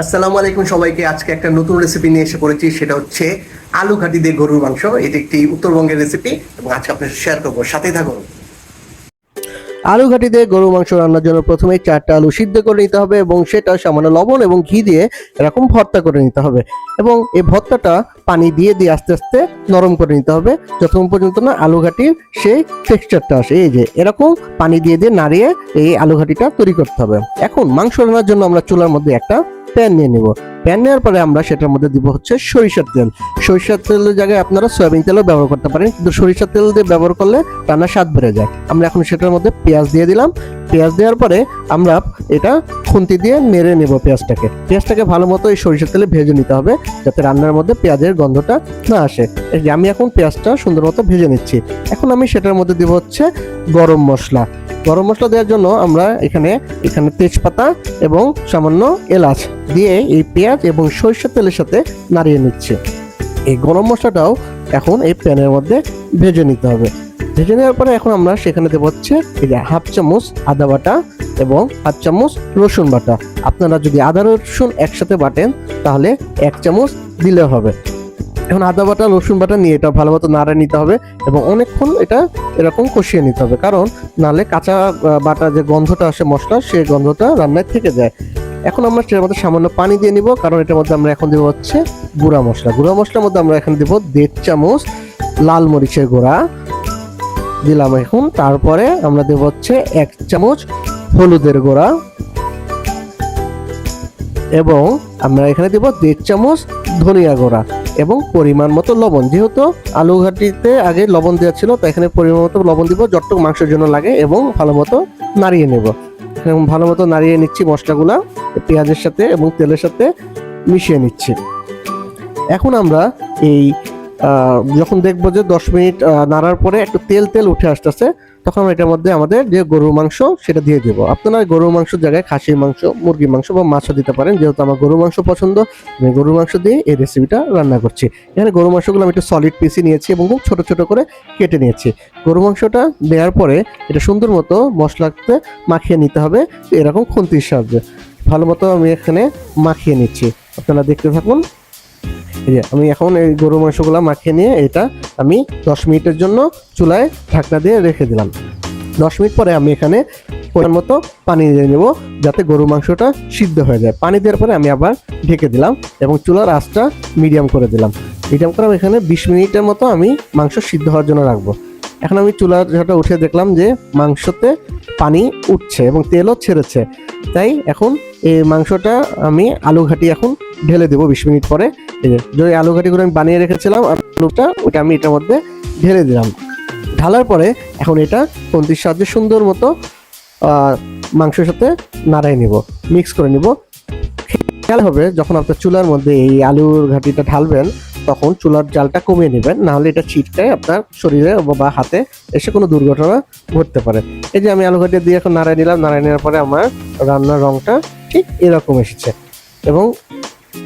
আসসালামু আলাইকুম সবাইকে। আজকে একটা নতুন রেসিপি নিয়ে এসে পড়েছি, সেটা হচ্ছে আলু ঘাটি দিয়ে গরুর মাংস। এটি একটি উত্তরবঙ্গের রেসিপি এবং আজকে আপনার শেয়ার করব। সাথেই থাকুন। আলু ঘাটি দিয়ে গরুর মাংস রান্নার জন্য প্রথমে চারটা আলু সিদ্ধ করে নিতে হবে এবং সেটা সামান্য লবণ এবং ঘি দিয়ে এরকম ভর্তা করে নিতে হবে। এবং এই ভর্তাটা পানি দিয়ে দিয়ে আস্তে আস্তে নরম করে নিতে হবে। যতক্ষণ পর্যন্ত না আলু ঘাটির সেই টেক্সচারটা আসে, এই যে এরকম পানি দিয়ে দিয়ে নাড়িয়ে এই আলু ঘাটিটা তৈরি করতে হবে। এখন মাংস রান্নার জন্য আমরা চুলার মধ্যে একটা প্যান নিয়ে নেব। প্যান নেওয়ার পরে আমরা সেটার মধ্যে দিব হচ্ছে সরিষার তেল। সরিষার তেলের জায়গায় আপনারা সয়াবিন তেলও ব্যবহার করতে পারেন। কিন্তু সরিষার তেল দিয়ে ব্যবহার করলে রান্নার স্বাদ বেড়ে যায়। আমরা এখন সেটার মধ্যে পেঁয়াজ দিয়ে দিলাম। পেঁয়াজ দেওয়ার পরে আমরা এটা খুন্তি দিয়ে নেড়ে নেব পেঁয়াজটাকে। পেঁয়াজটাকে ভালো মতো এই সরিষার তেলে ভেজে নিতে হবে যাতে রান্নার মধ্যে পেঁয়াজের গন্ধটা না আসে। আমি এখন পেঁয়াজটা সুন্দর মতো ভেজে নিচ্ছি। এখন আমি সেটার মধ্যে দিব হচ্ছে গরম মশলা। গরম মশলা দেওয়ার জন্য আমরা এখানে এখানে তেজপাতা এবং সামান্য এলাচ দিয়ে এই পেঁয়াজ এবং সরিষার তেলের সাথে নাড়িয়ে নিচ্ছে। এই গরম মশলাটাও এখন এই প্যানের মধ্যে ভেজে নিতে হবে। ভেজে নেওয়ার পরে এখন আমরা সেখানে দেবো হচ্ছে এই যে হাফ চামচ আদা বাটা এবং হাফ চামচ রসুন বাটা। আপনারা যদি আদা রসুন একসাথে বাটেন, তাহলে এক চামচ দিলে হবে। এখন আদা বাটা, রসুন বাটা নিয়ে এটা ভালো মতো নাড়া নিতে হবে এবং অনেকক্ষণ এটা এরকম কষিয়ে নিতে হবে। কারণ নাহলে কাঁচা বাটা যে গন্ধটা আসে মশলা সেই গন্ধটা রান্নায় থেকে যায়। এখন আমরা সেটার মধ্যে সামান্য পানি দিয়ে নিব, কারণ এটার মধ্যে আমরা এখন দেবো হচ্ছে গুঁড়া মশলা। গুঁড়া মশলার মধ্যে আমরা এখন দেবো দেড় চামচ লাল মরিচের গুঁড়া দিলাম এখন। তারপরে আমরা দেবো হচ্ছে এক চামচ হলুদের গোড়া। এবং আমরা এখানে দেবো দেড় চামচ ধনিয়া গুঁড়া এবং পরিমাণ মতো লবণ। যেহেতু আলু ঘাটিতে আগে লবণ দেওয়া ছিল, তো এখানে পরিমাণ মতো লবণ দিব, যতটুকু মাংসের জন্য লাগে এবং ভালো মতো নাড়িয়ে নেব। এবং ভালো মতো নাড়িয়ে নিচ্ছি মশলাগুলা, পেঁয়াজের সাথে এবং তেলের সাথে মিশিয়ে নিচ্ছি। এখন আমরা এই যখন দেখব যে দশ মিনিট নাড়ার পরে একটু তেল তেল উঠে আসতেছে, তখন এটার মধ্যে আমাদের যে গরুর মাংস সেটা দিয়ে দেবো। আপনারা গরুর মাংসের জায়গায় খাসির মাংস, মুরগির মাংস বা মাছও দিতে পারেন। যেহেতু আমার গরুর মাংস পছন্দ, আমি গরুর মাংস দিয়ে এই রেসিপিটা রান্না করছি। এখানে গরুর মাংসগুলো আমি একটু সলিড পিসি নিয়েছি এবং খুব ছোটো, ছোট করে কেটে নিয়েছি। গরু মাংসটা দেওয়ার পরে এটা সুন্দর মতো মশলাতে মাখিয়ে নিতে হবে, এরকম খুন্তির সাহায্যে। ভালো মতো আমি এখানে মাখিয়ে নিচ্ছি। আপনারা দেখতে থাকুন। আমি এখন এই গরু মাংসগুলো মাখিয়ে নিয়ে এটা আমি দশ মিনিটের জন্য চুলায় ঢাকনা দিয়ে রেখে দিলাম। দশ মিনিট পরে আমি এখানে পরিমাণ মতো পানি দিয়ে নেব যাতে গরু মাংসটা সিদ্ধ হয়ে যায়। পানি দেওয়ার পরে আমি আবার ঢেকে দিলাম এবং চুলার আঁচটা মিডিয়াম করে দিলাম। মিডিয়াম করে এখানে বিশ মিনিটের মতো আমি মাংস সিদ্ধ হওয়ার জন্য রাখব। এখন আমি চুলার ঝাঁটা উঠে দেখলাম যে মাংসতে পানি উঠছে এবং তেলও ছেড়েছে। তাই এখন এই মাংসটা আমি আলু ঘাটি এখন ঢেলে দেবো বিশ মিনিট পরে। এই যে যে আলু ঘাটিগুলো আমি বানিয়ে রেখেছিলাম আলুটা, ওটা আমি এটার মধ্যে ঢেলে দিলাম। ঢালার পরে এখন এটা কন্তির সাহায্যে সুন্দর মতো মাংসের সাথে নাড়াই নিব মিক্স করে নিব। খেয়াল হবে, যখন আপনার চুলার মধ্যে এই আলুর ঘাটিটা ঢালবেন, তখন চুলার জালটা কমিয়ে নেবেন, না হলে এটা ছিটকায় আপনার শরীরে বা হাতে এসে কোনো দুর্ঘটনা ঘটতে পারে। এই যে আমি আলু ঘাটি দিয়ে এখন নাড়াই নিলাম, নাড়াই নেওয়ার পরে আমার রান্নার রংটা ঠিক এরকম এসেছে। এবং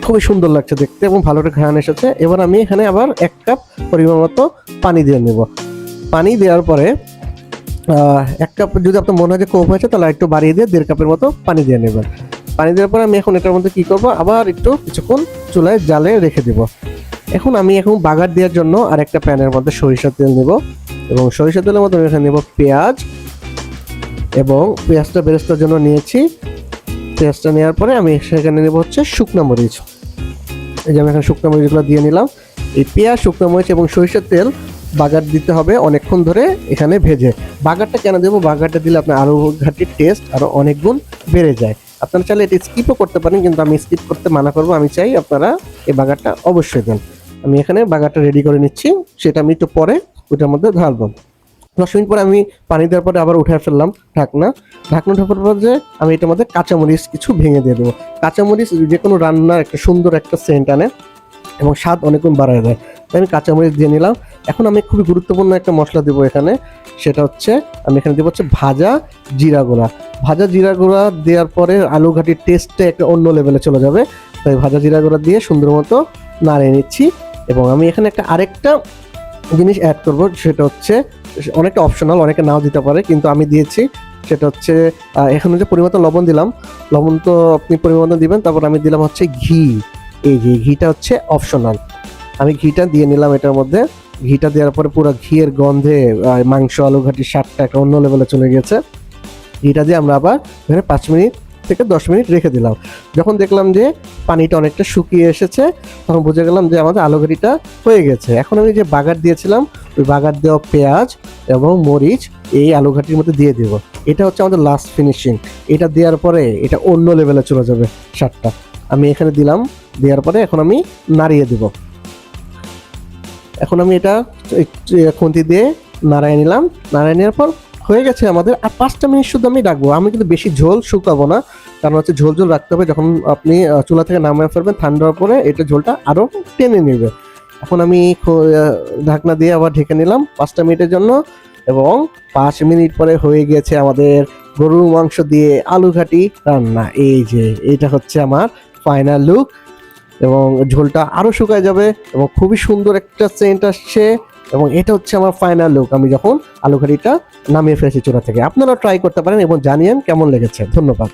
খুবই সুন্দর লাগছে দেখতে এবং ভালো একটা ঘ্রাণ এসেছে। এবার আমি এখানে আবার এক কাপ পরিমাণ মতো পানি দিয়ে নেব। পানি দেওয়ার পরে এক কাপ যদি আপনার মনে হয় যে কম হয়েছে, তাহলে একটু বাড়িয়ে দিয়ে দেড় কাপের মতো পানি দিয়ে নেবেন। পানি দেওয়ার পরে আমি এখন এটার মধ্যে কি করব? আবার একটু কিছুক্ষণ চুলায় জালে রেখে দেব। এখন আমি এখন বাগার দেওয়ার জন্য আর একটা প্যানের মধ্যে সরিষার তেল নেব এবং সরিষার তেলের মধ্যে এখানে নেব পেঁয়াজ এবং পেঁয়াজটা বেরেস্তার জন্য নিয়েছি। পেঁয়াজটা নেওয়ার পরে আমি সেখানে নেব হচ্ছে শুকনো মরিচ। এই যে আমি এখানে শুকনো মরিচগুলো দিয়ে নিলাম। এই পেঁয়াজ, শুকনো মরিচ এবং সরিষার তেল বাগার দিতে হবে অনেকক্ষণ ধরে এখানে ভেজে। বাগারটা কেন দেবো? বাগারটা দিলে আপনার আলু ঘাটির টেস্ট আরও অনেক গুণ বেড়ে যায়। আপনারা চাইলে এটা স্কিপও করতে পারেন, কিন্তু আমি স্কিপ করতে মানা করব। আমি চাই আপনারা এই বাগারটা অবশ্যই দেন। আমি এখানে বাগারটা রেডি করে নিচ্ছি। সেটা আমি একটু পরে ওইটার মধ্যে ঢালবো। দশ মিনিট পরে আমি পানি দেওয়ার পরে আবার উঠে ফেললাম ঢাকনা। ঢাকনা ঢাকার পর যে আমি এটার মধ্যে কাঁচামরিচ কিছু ভেঙে দিয়ে দেবো। কাঁচামরিচ যে কোনো রান্নার একটা সুন্দর একটা সেন্ট আনে এবং স্বাদ অনেকগুণ বাড়ায় দেয়। তাই আমি কাঁচামরিচ দিয়ে নিলাম। এখন আমি খুবই গুরুত্বপূর্ণ একটা মশলা দেবো এখানে। সেটা হচ্ছে আমি এখানে দেবো হচ্ছে ভাজা জিরা গুঁড়া। ভাজা জিরা গুঁড়া দেওয়ার পরে আলু ঘাটির টেস্টটা একটা অন্য লেভেলে চলে যাবে। তাই ভাজা জিরা গুঁড়া দিয়ে সুন্দর মতো নাড়িয়ে নিচ্ছি। এবং আমি এখানে একটা আরেকটা জিনিস অ্যাড করব, সেটা হচ্ছে অনেকটা অপশনাল অনেকে নাও দিতে পারে, কিন্তু আমি দিয়েছি। সেটা হচ্ছে এখানে যে পরিমাণ লবণ দিলাম, লবণ তো আপনি পরিমাণ দিবেন, তারপর আমি দিলাম হচ্ছে ঘি। এই যে ঘিটা হচ্ছে অপশনাল আমি ঘিটা দিয়ে নিলাম এটার মধ্যে। ঘিটা দেওয়ার পরে পুরো ঘিয়ের গন্ধে মাংস, আলু ঘাটির স্বাদটা একটা অন্য লেভেলে চলে গেছে ঘিটা দিয়ে আমরা আবার এখানে পাঁচ মিনিট থেকে দশ মিনিট রেখে দিলাম। যখন দেখলাম যে পানিটা অনেকটা শুকিয়ে এসেছে, তখন বুঝে গেলাম যে আমাদের আলু ঘাটিটা হয়ে গেছে। এখন আমি যে বাগার দিয়েছিলাম ওই বাগার দেওয়া পেঁয়াজ এবং মরিচ এই আলু ঘাটির মধ্যে দিয়ে দেবো। এটা হচ্ছে আমাদের লাস্ট ফিনিশিং এটা দেওয়ার পরে এটা অন্য লেভেলে চলে যাবে স্বাদটা আমি এখানে দিলাম, দেওয়ার পরে এখন আমি নাড়িয়ে দেব। এখন আমি এটা খুন্তি দিয়ে নাড়াই নিলাম। নাড়াই নেওয়ার পর হয়ে গেছে আমাদের আর পাঁচটা মিনিট শুধু আমি রাখব। আমি কিন্তু বেশি ঝোল শুকাবো না। কারণ হচ্ছে ঝোল ঝোল রাখতে হবে। যখন আপনি চুলা থেকে নামিয়ে ফেলবেন, ঠান্ডা পরে এটা ঝোলটা আরও টেনে নেবে। এখন আমি ঢাকনা দিয়ে আবার ঢেকে নিলাম পাঁচটা মিনিটের জন্য এবং পাঁচ মিনিট পরে হয়ে গেছে আমাদের গরুর মাংস দিয়ে আলু ঘাটি রান্না। এই যে এটা হচ্ছে আমার ফাইনাল লুক এবং ঝোলটা আরও শুকায় যাবে এবং খুবই সুন্দর একটা সেন্ট আসছে এবং এটা হচ্ছে আমার ফাইনাল লুক আমি যখন আলু ঘাটিটা নামিয়ে ফেলেছি চূড়া থেকে। আপনারা ট্রাই করতে পারেন এবং জানিয়েন কেমন লেগেছে। ধন্যবাদ।